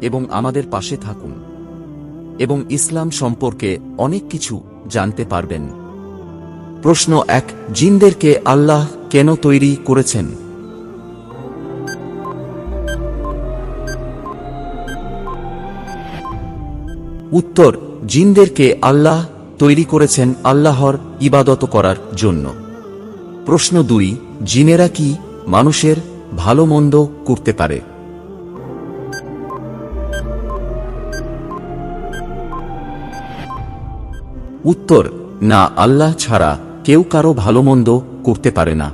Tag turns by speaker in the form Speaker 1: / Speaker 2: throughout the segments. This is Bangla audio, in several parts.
Speaker 1: এবং আমাদের পাশে থাকুন। এবং ইসলাম সম্পর্কে অনেক কিছু জানতে পারবেন। প্রশ্ন এক, জিনদেরকে আল্লাহ কেন তৈরি করেছেন? উত্তর, জিনদেরকে আল্লাহ তৈরি করেছেন আল্লাহর ইবাদত করার জন্য। প্রশ্ন দুই, জিনেরা কি মানুষের ভালো মন্দ করতে পারে? উত্তর, না, আল্লাহ ছাড়া কেউ কারও ভালো মন্দ করতে পারে না।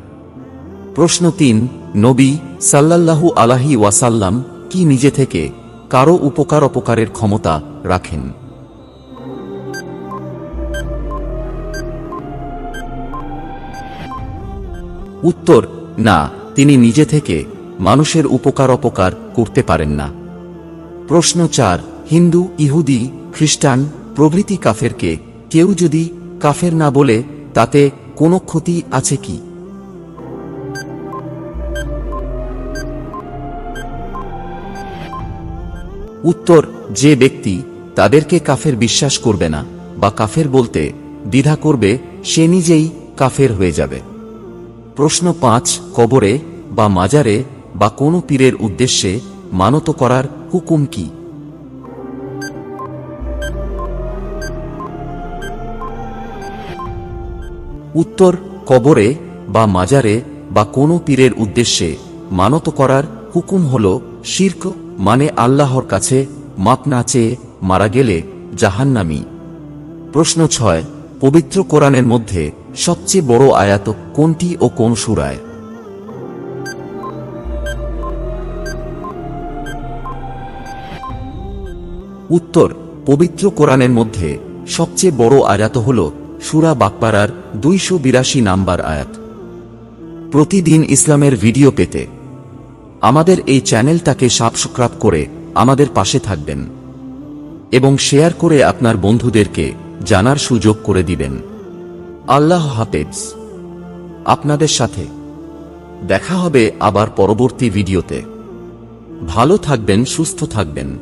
Speaker 1: প্রশ্ন তিন, নবী সাল্লাল্লাহু আলাহি ওয়াসাল্লাম কি নিজে থেকে কারও উপকার অপকারের ক্ষমতা রাখেন? উত্তর, না, তিনি নিজে থেকে মানুষের উপকার অপকার করতে পারেন না। প্রশ্ন চার, হিন্দু, ইহুদি, খ্রিস্টান প্রভৃতি কাফেরকে কেউ যদি কাফের না বলে, তাতে কোনো ক্ষতি আছে কি? উত্তর, যে ব্যক্তি তাদেরকে কাফের বিশ্বাস করবে না বা কাফের বলতে দ্বিধা করবে, সে নিজেই কাফের হয়ে যাবে। প্রশ্ন পাঁচ, কবরে বা মাজারে বা কোনো পীরের উদ্দেশ্যে মানত করার হুকুম কি? উত্তর, কবরে বা মাজারে বা কোনো পীরের উদ্দেশ্যে মানত করার হুকুম হল শির্ক মানে আল্লাহর কাছে মাপ না চেয়ে মারা গেলে জাহান্নামি। প্রশ্ন ছয়, পবিত্র কোরআনের মধ্যে সবচেয়ে বড় আয়াত কোনটি ও কোন সুরায়? উত্তর, পবিত্র কোরআনের মধ্যে সবচেয়ে বড় আয়াত হল সুরা বাকপাড়ার দুইশো বিরাশি নাম্বার আয়াত। প্রতিদিন ইসলামের ভিডিও পেতে আমাদের এই চ্যানেলটাকে সাবস্ক্রাইব করে আমাদের পাশে থাকবেন এবং শেয়ার করে আপনার বন্ধুদেরকে জানার সুযোগ করে দিবেন। আল্লাহ হাফেজ। আপনাদের সাথে দেখা হবে আবার পরবর্তী ভিডিওতে। ভালো থাকবেন, সুস্থ থাকবেন।